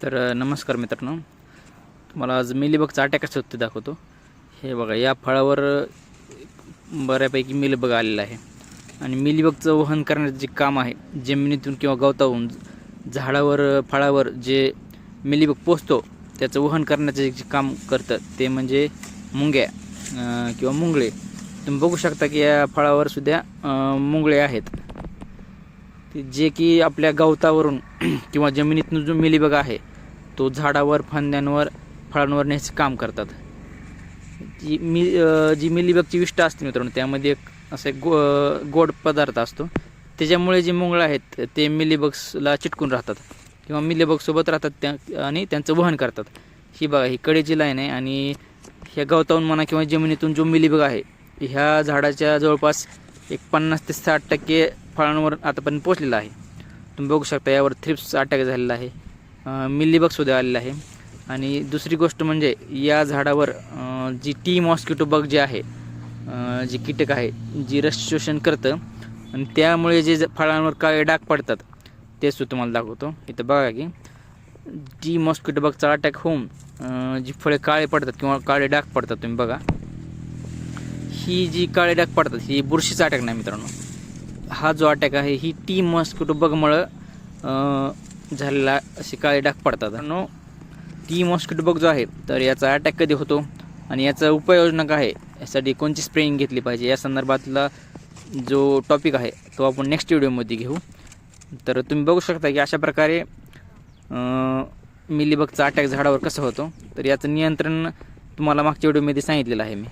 तर नमस्कार मित्रांनो. तुम्हाला आज मिलीबगचा अटॅक कसं ते दाखवतो. हे बघा या फळावर बऱ्यापैकी मिलीबग आलेला आहे. आणि मिलीबगचं वहन करण्याचं जे काम आहे जमिनीतून किंवा गवतावरून झाडावर फळावर जे मिलीबग पोचतो त्याचं वहन करण्याचं जे काम करतं ते म्हणजे मुंग्या किंवा मुंगळे. तुम्ही बघू शकता की या फळावर सुद्धा मुंगळे आहेत. ते जे की आपल्या गवतावरून किंवा जमिनीतून जो मिलीबग आहे तो झाडावर फांद्यांवर फळांवर न्यायचं काम करतात. जी मी जी मिलीबगची विष्ठा असते मित्रांनो त्यामध्ये एक असं गो गोड पदार्थ असतो. त्याच्यामुळे जे मुंगळं आहेत ते मिलीबग्सला चिटकून राहतात. किंवा मिलीबगसोबत राहतात त्या आणि त्यांचं वहन करतात. ही बघा ही कडेची लाईन आहे आणि ह्या गवतावून म्हणा किंवा जमिनीतून जो मिलीबग आहे ह्या झाडाच्या जवळपास एक पन्नास ते साठ टक्के फळांवर आतापर्यंत पोचलेला आहे. तुम्ही बघू शकता यावर थ्रिप्स अटॅक झालेला आहे. मिलीबगसुद्धा आलेलं आहे. आणि दुसरी गोष्ट म्हणजे या झाडावर जी टी मॉस्किटो बग जे आहे जी कीटक आहे जी रस शोषण करतं आणि त्यामुळे जे ज- फळांवर काळे डाग पडतात ते सुद्धा तुम्हाला दाखवतो. इथं बघा की जी मॉस्किटो बगचा अटॅक होऊन जी फळे काळे पडतात किंवा काळे डाग पडतात तुम्ही बघा. ही जी काळे डाग पडतात ही बुरशीचा अटॅक नाही मित्रांनो. हा जो अटॅक आहे ही टी मॉस्किटो बगमुळं झालेला असे काळे डाग पडतात. नो टी मॉस्किटो बग जो आहे तर याचा अटॅक कधी होतो आणि याचा उपाययोजना काय आहे यासाठी कोणती स्प्रेइंग घेतली पाहिजे या संदर्भातला जो टॉपिक आहे तो आपण नेक्स्ट व्हिडिओमध्ये घेऊ. तर तुम्ही बघू शकता की अशा प्रकारे मिलीबगचा अटॅक झाडावर कसं होतो तर याचं नियंत्रण तुम्हाला मागच्या व्हिडिओमध्ये सांगितलेलं आहे मी.